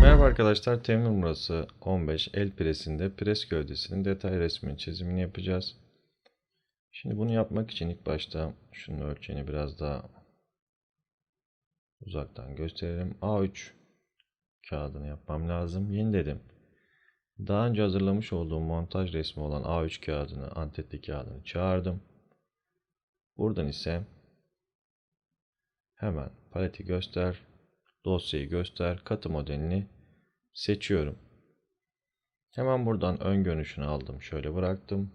Merhaba arkadaşlar, temin numarası 15 el presinde pres gövdesinin detay resminin çizimini yapacağız. Şimdi bunu yapmak için ilk başta şunun ölçeğini biraz daha uzaktan gösterelim. A3 kağıdını yapmam lazım. Yeni dedim. Daha önce hazırlamış olduğum montaj resmi olan A3 kağıdını, antetli kağıdını çağırdım. Buradan ise hemen paleti göster, dosyayı göster, katı modelini seçiyorum. Hemen buradan ön görünüşünü aldım. Şöyle bıraktım.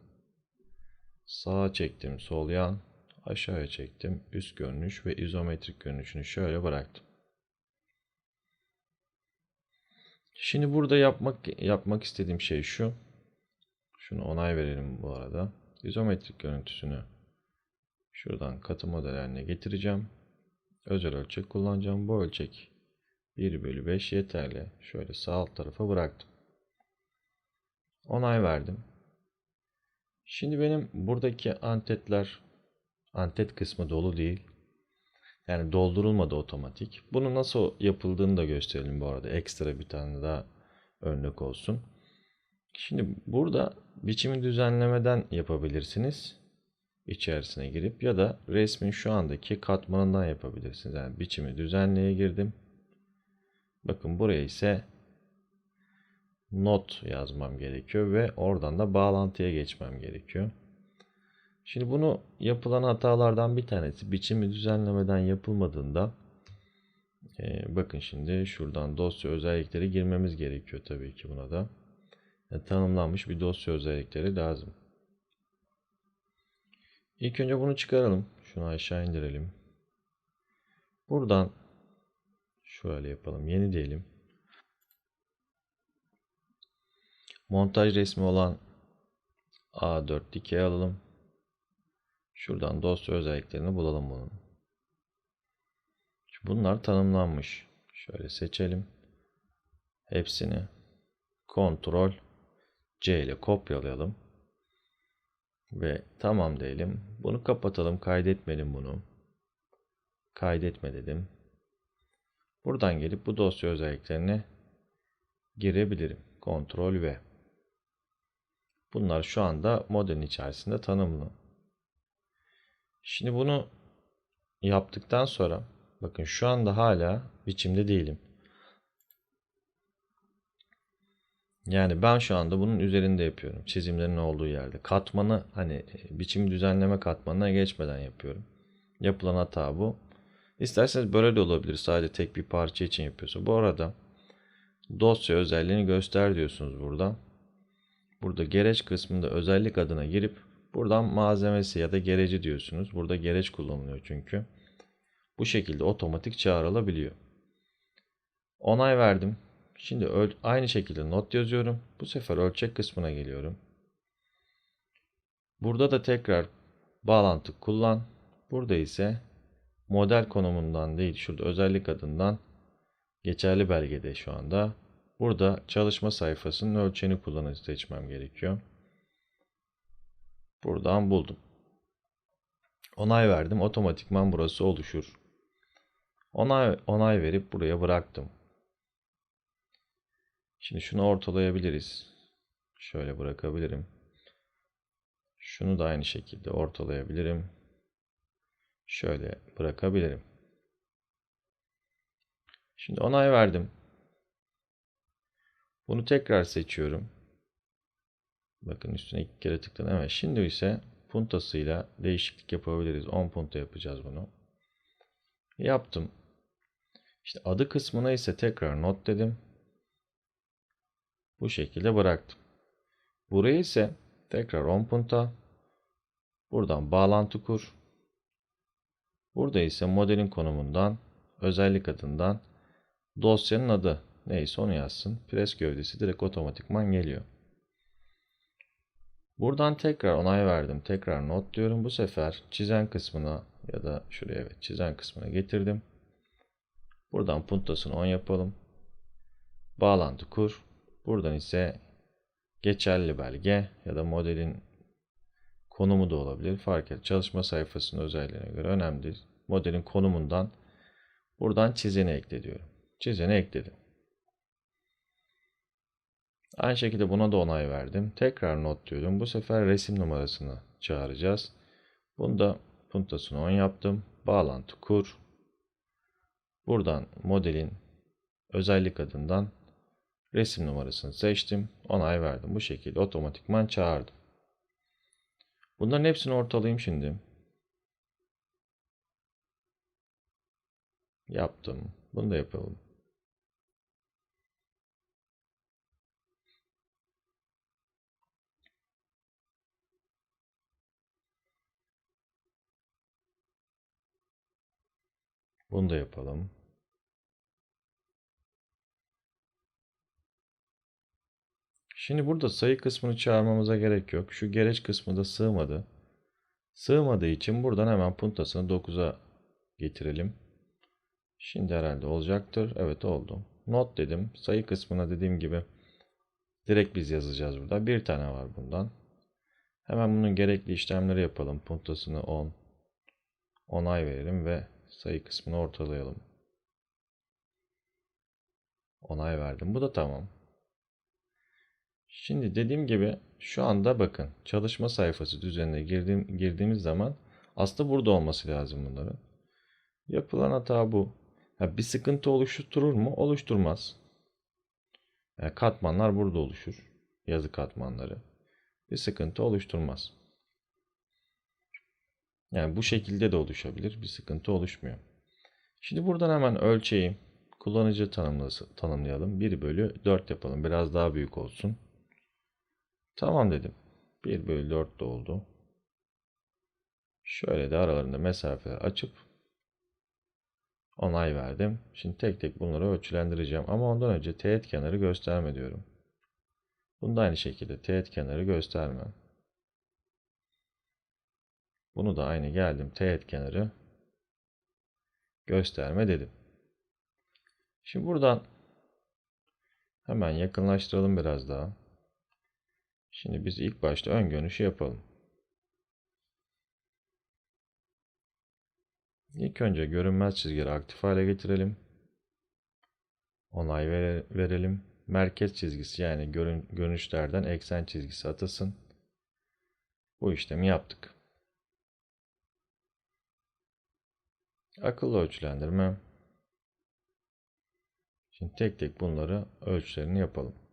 Sağa çektim sol yan. Aşağıya çektim. Üst görünüş ve izometrik görünüşünü şöyle bıraktım. Şimdi burada yapmak yapmak istediğim şey şu. Şunu onay verelim bu arada. İzometrik görüntüsünü şuradan katı model haline getireceğim. Özel ölçek kullanacağım. Bu ölçek 1 bölü 5 yeterli. Şöyle sağ alt tarafa bıraktım. Onay verdim. Şimdi benim buradaki antetler antet kısmı dolu değil. Yani doldurulmadı otomatik. Bunu nasıl yapıldığını da gösterelim bu arada. Ekstra bir tane daha örnek olsun. Şimdi burada biçimi düzenlemeden yapabilirsiniz. İçerisine girip ya da resmin şu andaki katmanından yapabilirsiniz. Yani biçimi düzenleye girdim. Bakın buraya ise not yazmam gerekiyor ve oradan da bağlantıya geçmem gerekiyor. Şimdi bunu yapılan hatalardan bir tanesi biçimi düzenlemeden yapılmadığında e, bakın şimdi şuradan dosya özellikleri girmemiz gerekiyor tabii ki buna da. Yani tanımlanmış bir dosya özellikleri lazım. İlk önce bunu çıkaralım. Şunu aşağı indirelim. Buradan şöyle yapalım. Yeni diyelim. Montaj resmi olan A4 dikey alalım. Şuradan dosya özelliklerini bulalım bunun. Bunlar tanımlanmış. Şöyle seçelim. Hepsini Ctrl C ile kopyalayalım. Ve tamam diyelim. Bunu kapatalım. Kaydetmeyelim bunu. Kaydetme dedim. Buradan gelip bu dosya özelliklerine girebilirim. Ctrl V. Bunlar şu anda modelin içerisinde tanımlı. Şimdi bunu yaptıktan sonra bakın şu anda hala biçimde değilim. Yani ben şu anda bunun üzerinde yapıyorum. Çizimlerin olduğu yerde. Katmanı hani biçim düzenleme katmanına geçmeden yapıyorum. Yapılan hata bu. İsterseniz böyle de olabilir. Sadece tek bir parça için yapıyorsa. Bu arada dosya özelliğini göster diyorsunuz burada. Burada gereç kısmında özellik adına girip buradan malzemesi ya da gereci diyorsunuz. Burada gereç kullanılıyor çünkü. Bu şekilde otomatik çağrılabiliyor. Onay verdim. Şimdi aynı şekilde not yazıyorum. Bu sefer ölçek kısmına geliyorum. Burada da tekrar bağlantı kullan. Burada ise model konumundan değil şurada özellik adından geçerli belgede şu anda. Burada çalışma sayfasının ölçeğini kullanıcı seçmem gerekiyor. Buradan buldum. Onay verdim. Otomatikman burası oluşur. Onay, onay verip buraya bıraktım. Şimdi şunu ortalayabiliriz. Şöyle bırakabilirim. Şunu da aynı şekilde ortalayabilirim. Şöyle bırakabilirim. Şimdi onay verdim. Bunu tekrar seçiyorum. Bakın üstüne iki kere tıkladım. Evet şimdi ise puntasıyla değişiklik yapabiliriz. 10 punta yapacağız bunu. Yaptım. İşte adı kısmına ise tekrar not dedim. Bu şekilde bıraktım. Buraya ise tekrar 10 punta. Buradan bağlantı kur. Burada ise modelin konumundan özellik adından dosyanın adı neyse onu yazsın. Pres gövdesi direkt otomatikman geliyor. Buradan tekrar onay verdim. Tekrar not diyorum. Bu sefer çizen kısmına ya da şuraya evet çizen kısmına getirdim. Buradan puntasını 10 yapalım. Bağlantı kur. Buradan ise geçerli belge ya da modelin Konumu da olabilir. Fark et. Çalışma sayfasının özelliğine göre önemli. Modelin konumundan buradan çizeni ekle diyorum. Çizeni ekledim. Aynı şekilde buna da onay verdim. Tekrar not diyorum. Bu sefer resim numarasını çağıracağız. Bunda puntasını 10 yaptım. Bağlantı kur. Buradan modelin özellik adından resim numarasını seçtim. Onay verdim. Bu şekilde otomatikman çağırdım. Bunların hepsini ortalayayım şimdi. Yaptım. Bunu da yapalım. Bunu da yapalım. Şimdi burada sayı kısmını çağırmamıza gerek yok. Şu gereç kısmı da sığmadı. Sığmadığı için buradan hemen puntasını 9'a getirelim. Şimdi herhalde olacaktır. Evet oldu. Not dedim. Sayı kısmına dediğim gibi direkt biz yazacağız burada. Bir tane var bundan. Hemen bunun gerekli işlemleri yapalım. Puntasını 10 onay verelim ve sayı kısmını ortalayalım. Onay verdim. Bu da tamam. Şimdi dediğim gibi şu anda bakın çalışma sayfası düzenine girdiğim, girdiğimiz zaman aslında burada olması lazım bunların. Yapılan hata bu. Ha, bir sıkıntı oluşturur mu? Oluşturmaz. Yani katmanlar burada oluşur. Yazı katmanları. Bir sıkıntı oluşturmaz. Yani bu şekilde de oluşabilir. Bir sıkıntı oluşmuyor. Şimdi buradan hemen ölçeği kullanıcı tanımlayalım. 1 bölü 4 yapalım. Biraz daha büyük olsun. Tamam dedim. 1 bölü 4 de oldu. Şöyle de aralarında mesafeler açıp onay verdim. Şimdi tek tek bunları ölçülendireceğim. Ama ondan önce teğet kenarı gösterme diyorum. Bunu da aynı şekilde teğet kenarı gösterme. Bunu da aynı geldim teğet kenarı gösterme dedim. Şimdi buradan hemen yakınlaştıralım biraz daha. Şimdi biz ilk başta ön görünüşü yapalım. İlk önce görünmez çizgileri aktif hale getirelim. Onay verelim. Merkez çizgisi yani görün, görünüşlerden eksen çizgisi atasın. Bu işlemi yaptık. Akıllı ölçülendirme. Şimdi tek tek bunları ölçülerini yapalım.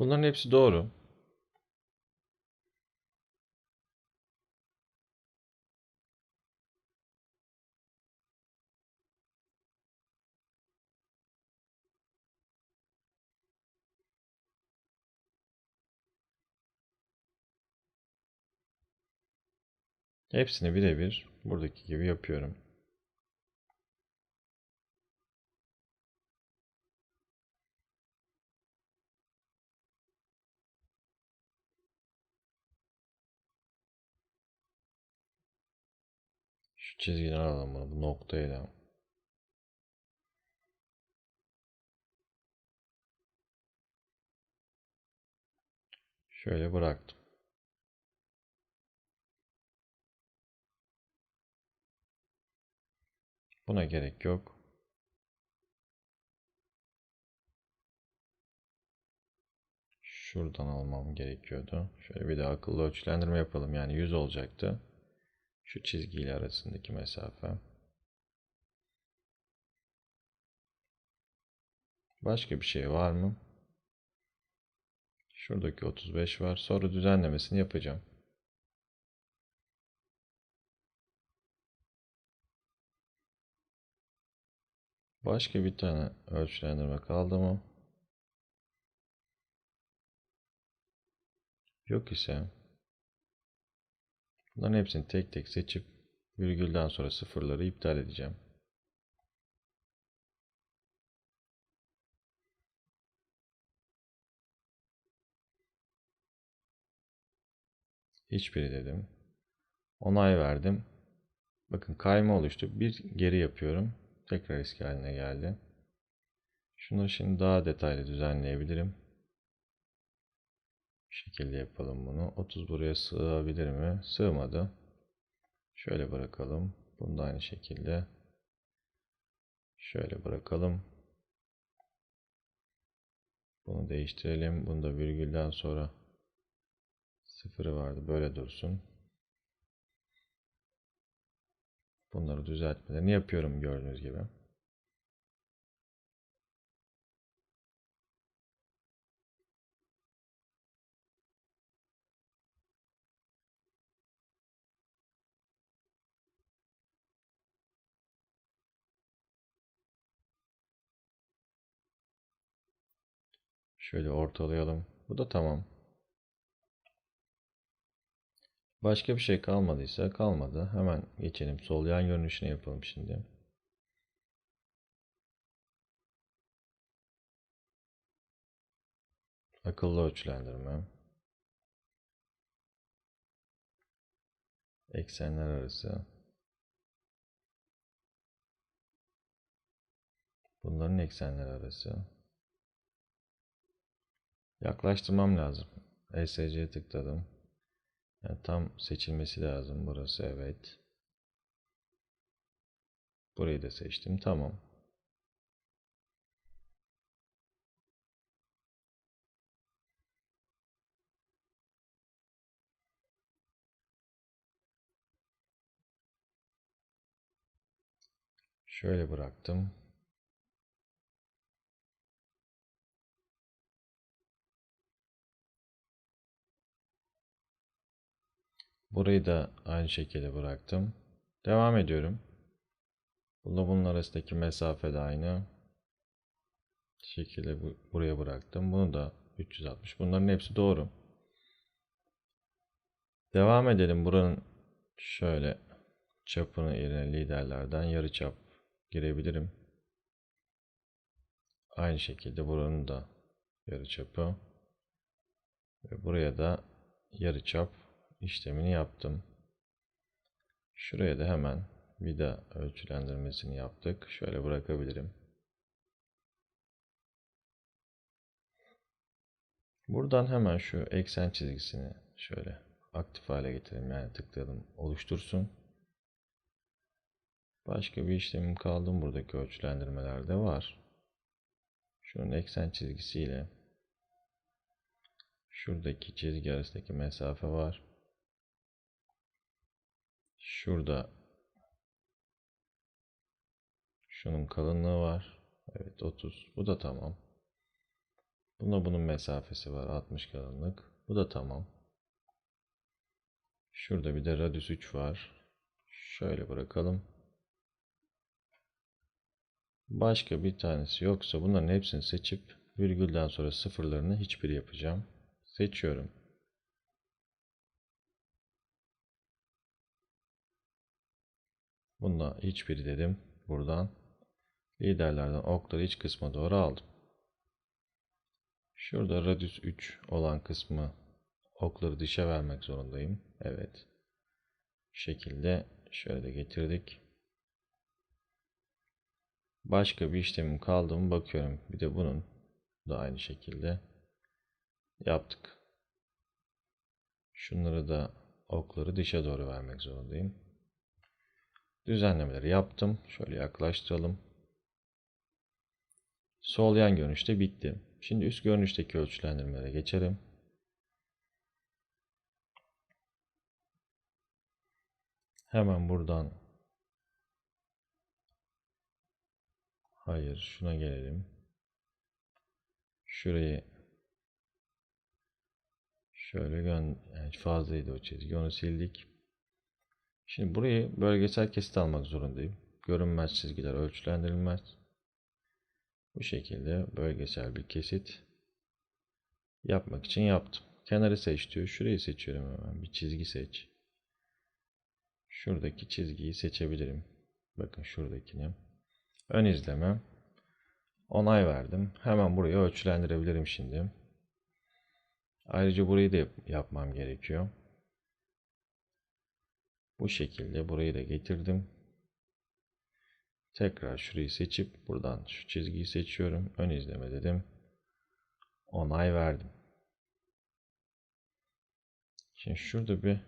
Bunların hepsi doğru. Hepsini birebir buradaki gibi yapıyorum. Alalım bunu. Bu noktayı da. Şöyle bıraktım. Buna gerek yok. Şuradan almam gerekiyordu. Şöyle bir de akıllı ölçülendirme yapalım. Yani 100 olacaktı. Şu çizgiyle arasındaki mesafe. Başka bir şey var mı? Şuradaki 35 var. Sonra düzenlemesini yapacağım. Başka bir tane ölçülendirme kaldı mı? Yok ise bunların hepsini tek tek seçip virgülden sonra sıfırları iptal edeceğim. Hiçbiri dedim. Onay verdim. Bakın kayma oluştu. Bir geri yapıyorum. Tekrar eski haline geldi. Şunları şimdi daha detaylı düzenleyebilirim. Şekilde yapalım bunu. 30 buraya sığabilir mi? Sığmadı. Şöyle bırakalım. Bunu da aynı şekilde. Şöyle bırakalım. Bunu değiştirelim. Bunu da virgülden sonra sıfırı vardı. Böyle dursun. Bunları düzeltmelerini yapıyorum gördüğünüz gibi. Şöyle ortalayalım. Bu da tamam. Başka bir şey kalmadıysa kalmadı. Hemen geçelim. Sol yan görünüşünü yapalım şimdi. Akıllı ölçülendirme. Eksenler arası. Bunların eksenler arası. Yaklaştırmam lazım. ESC'ye tıkladım. Yani tam seçilmesi lazım. Burası evet. Burayı da seçtim. Tamam. Şöyle bıraktım. Burayı da aynı şekilde bıraktım. Devam ediyorum. Bununla bunun arasındaki mesafe de aynı. şekilde bu, buraya bıraktım. Bunu da 360. Bunların hepsi doğru. Devam edelim. Buranın şöyle çapını yerine liderlerden yarı çap girebilirim. Aynı şekilde buranın da yarı çapı ve buraya da yarı çap işlemini yaptım. Şuraya da hemen vida ölçülendirmesini yaptık. Şöyle bırakabilirim. Buradan hemen şu eksen çizgisini şöyle aktif hale getirelim. Yani tıkladım oluştursun. Başka bir işlemim kaldı mı buradaki ölçülendirmelerde var. Şunun eksen çizgisiyle şuradaki çizgi arasındaki mesafe var. Şurada şunun kalınlığı var. Evet 30. Bu da tamam. Buna bunun mesafesi var. 60 kalınlık. Bu da tamam. Şurada bir de radius 3 var. Şöyle bırakalım. Başka bir tanesi yoksa bunların hepsini seçip virgülden sonra sıfırlarını hiçbir yapacağım. Seçiyorum. Bunda hiçbiri dedim. Buradan liderlerden okları iç kısma doğru aldım. Şurada radius 3 olan kısmı okları dışa vermek zorundayım. Evet. Şekilde şöyle de getirdik. Başka bir işlemim kaldı mı bakıyorum. Bir de bunun da aynı şekilde yaptık. Şunları da okları dışa doğru vermek zorundayım. Düzenlemeleri yaptım. Şöyle yaklaştıralım. Sol yan görünüşte bitti. Şimdi üst görünüşteki ölçülendirmelere geçelim. Hemen buradan Hayır, şuna gelelim. Şurayı şöyle gön yani fazlaydı o çizgi onu sildik. Şimdi burayı bölgesel kesit almak zorundayım. Görünmez çizgiler ölçülendirilmez. Bu şekilde bölgesel bir kesit yapmak için yaptım. Kenarı seç diyor. Şurayı seçiyorum hemen. Bir çizgi seç. Şuradaki çizgiyi seçebilirim. Bakın şuradakini. Ön izleme. Onay verdim. Hemen burayı ölçülendirebilirim şimdi. Ayrıca burayı da yap- yapmam gerekiyor. Bu şekilde burayı da getirdim. Tekrar şurayı seçip buradan şu çizgiyi seçiyorum. Ön izleme dedim. Onay verdim. Şimdi şurada bir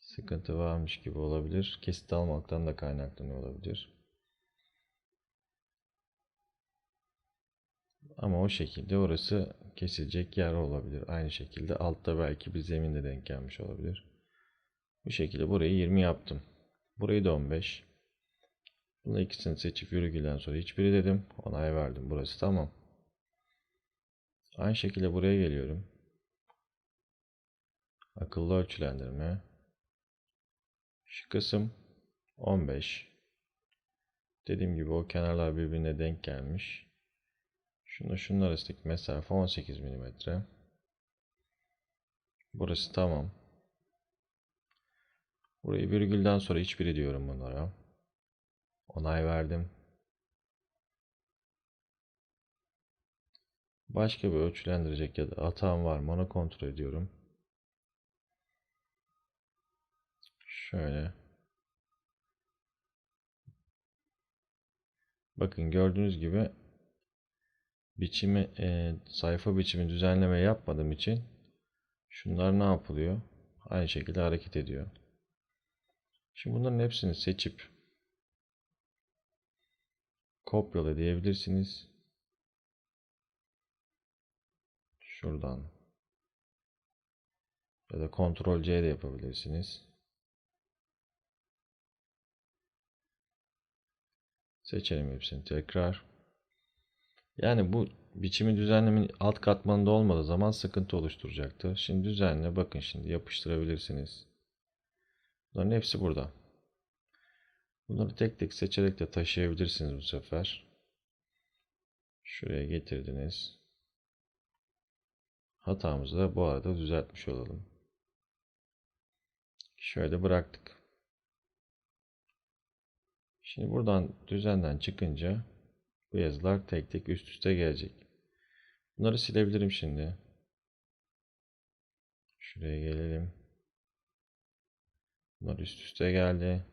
sıkıntı varmış gibi olabilir. Kesit almaktan da kaynaklanıyor olabilir. Ama o şekilde orası kesilecek yer olabilir. Aynı şekilde altta belki bir zeminde denk gelmiş olabilir. Bu şekilde burayı 20 yaptım. Burayı da 15. Bunu ikisini seçip virgülden sonra hiçbiri dedim. Onay verdim. Burası tamam. Aynı şekilde buraya geliyorum. Akıllı ölçülendirme. Şu kısım 15. Dediğim gibi o kenarlar birbirine denk gelmiş. Şunu şunun arasındaki mesafe 18 mm. Burası tamam. Burayı virgülden sonra hiçbiri diyorum bunlara. Onay verdim. Başka bir ölçülendirecek ya da hatam var mı onu kontrol ediyorum. Şöyle. Bakın gördüğünüz gibi biçimi e, sayfa biçimi düzenleme yapmadığım için şunlar ne yapılıyor? Aynı şekilde hareket ediyor. Şimdi bunların hepsini seçip kopyala diyebilirsiniz. Şuradan ya da Ctrl C de yapabilirsiniz. Seçelim hepsini tekrar. Yani bu biçimi düzenlemenin alt katmanında olmadığı zaman sıkıntı oluşturacaktır. Şimdi düzenle bakın şimdi yapıştırabilirsiniz. Bunların hepsi burada. Bunları tek tek seçerek de taşıyabilirsiniz bu sefer. Şuraya getirdiniz. Hatamızı da bu arada düzeltmiş olalım. Şöyle bıraktık. Şimdi buradan düzenden çıkınca bu yazılar tek tek üst üste gelecek. Bunları silebilirim şimdi. Şuraya gelelim. Bunlar üst üste geldi.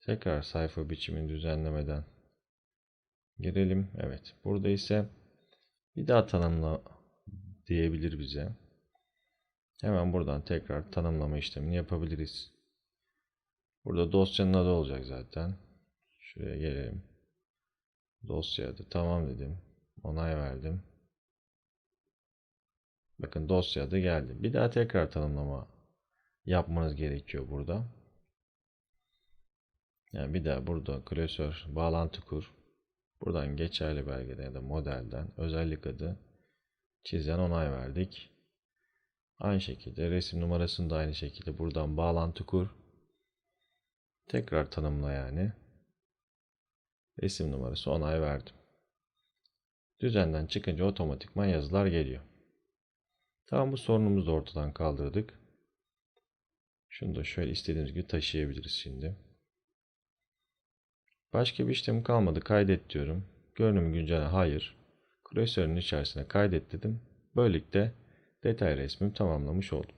Tekrar sayfa biçimini düzenlemeden girelim. Evet. Burada ise bir daha tanımla diyebilir bize. Hemen buradan tekrar tanımlama işlemini yapabiliriz. Burada dosyanın adı olacak zaten. Şuraya gelelim. Dosya adı. Tamam dedim. Onay verdim. Bakın dosya adı geldi. Bir daha tekrar tanımlama yapmanız gerekiyor burada. Yani bir daha burada klasör bağlantı kur. Buradan geçerli belgeden ya da modelden özellik adı çizen onay verdik. Aynı şekilde resim numarasını da aynı şekilde buradan bağlantı kur. Tekrar tanımla yani. Resim numarası onay verdim. Düzenden çıkınca otomatikman yazılar geliyor. Tamam bu sorunumuzu da ortadan kaldırdık. Şunu da şöyle istediğimiz gibi taşıyabiliriz şimdi. Başka bir işlem kalmadı. Kaydet diyorum. Görünüm güncelle hayır. Klasörün içerisine kaydet dedim. Böylelikle detay resmimi tamamlamış oldum.